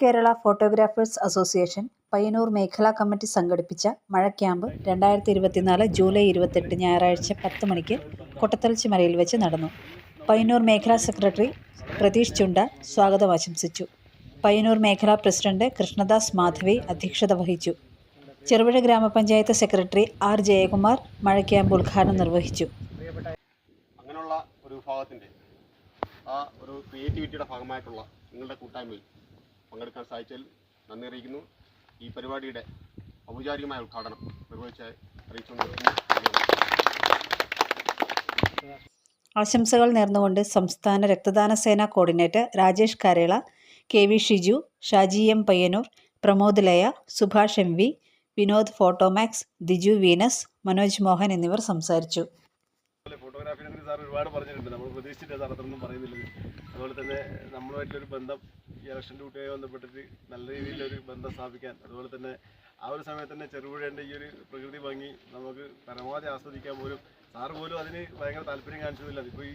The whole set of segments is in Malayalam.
കേരള ഫോട്ടോഗ്രാഫേഴ്സ് അസോസിയേഷൻ പയ്യന്നൂർ മേഖലാ കമ്മിറ്റി സംഘടിപ്പിച്ച മഴ ക്യാമ്പ് രണ്ടായിരത്തി ഇരുപത്തിനാല് ജൂലൈ ഇരുപത്തെട്ട് ഞായറാഴ്ച പത്ത് മണിക്ക് കൊട്ടത്തലച്ചി മലയിൽ വെച്ച് നടന്നു. പയ്യന്നൂർ മേഖലാ സെക്രട്ടറി പ്രതീഷ് ചുണ്ട സ്വാഗതം ആശംസിച്ചു. പയ്യന്നൂർ മേഖലാ പ്രസിഡന്റ് കൃഷ്ണദാസ് മാധവി അധ്യക്ഷത വഹിച്ചു. ചെറുപുഴ ഗ്രാമപഞ്ചായത്ത് സെക്രട്ടറി ആർ ജയകുമാർ മഴ ക്യാമ്പ് ഉദ്ഘാടനം നിർവഹിച്ചു. അങ്ങനെയുള്ള ഒരു വിഭാഗത്തിന്റെ ആ ഒരു ക്രിയേറ്റിവിറ്റിയുടെ ഭാഗമായിട്ടുള്ള നിങ്ങളുടെ കൂട്ടായ്മയിൽ പങ്കെടുക്കാൻ സാധിച്ചതിൽ നന്ദി അറിയിക്കുന്നു. ഈ പരിപാടിയുടെ ഔപചാരികമായ ഉദ്ഘാടനം നിർവഹിച്ച ആശംസകൾ നേർന്നുകൊണ്ട് സംസ്ഥാന രക്തദാന സേനാ coordinator Rajesh Karela K V Shiju Shaji M Payyanur Pramod Laya Subhash M V Vinod Photomax Diju Venus Manoj Mohan എന്നിവർ സംസാരിച്ചു. ഫോട്ടോഗ്രാഫിനെ സാർ ഒരുപാട് പറഞ്ഞിട്ടുണ്ട്. നമ്മൾ പ്രതീക്ഷിച്ചില്ല സാർ അത്രയൊന്നും പറയുന്നില്ല അതുപോലെ തന്നെ നമ്മളുമായിട്ടൊരു ബന്ധം ഈ ഇലക്ഷൻ ഡ്യൂട്ടിയായി ബന്ധപ്പെട്ടിട്ട് നല്ല രീതിയിലൊരു ബന്ധം സ്ഥാപിക്കാൻ അതുപോലെ തന്നെ ആ ഒരു സമയത്ത് തന്നെ ചെറുപുഴേന്റെ ഈ ഒരു പ്രകൃതി ഭംഗി നമുക്ക് പരമാവധി ആസ്വദിക്കാൻ പോലും സാറ് പോലും അതിന് ഭയങ്കര താല്പര്യം കാണിച്ചതില്ല ഇപ്പോൾ ഈ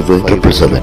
triple seven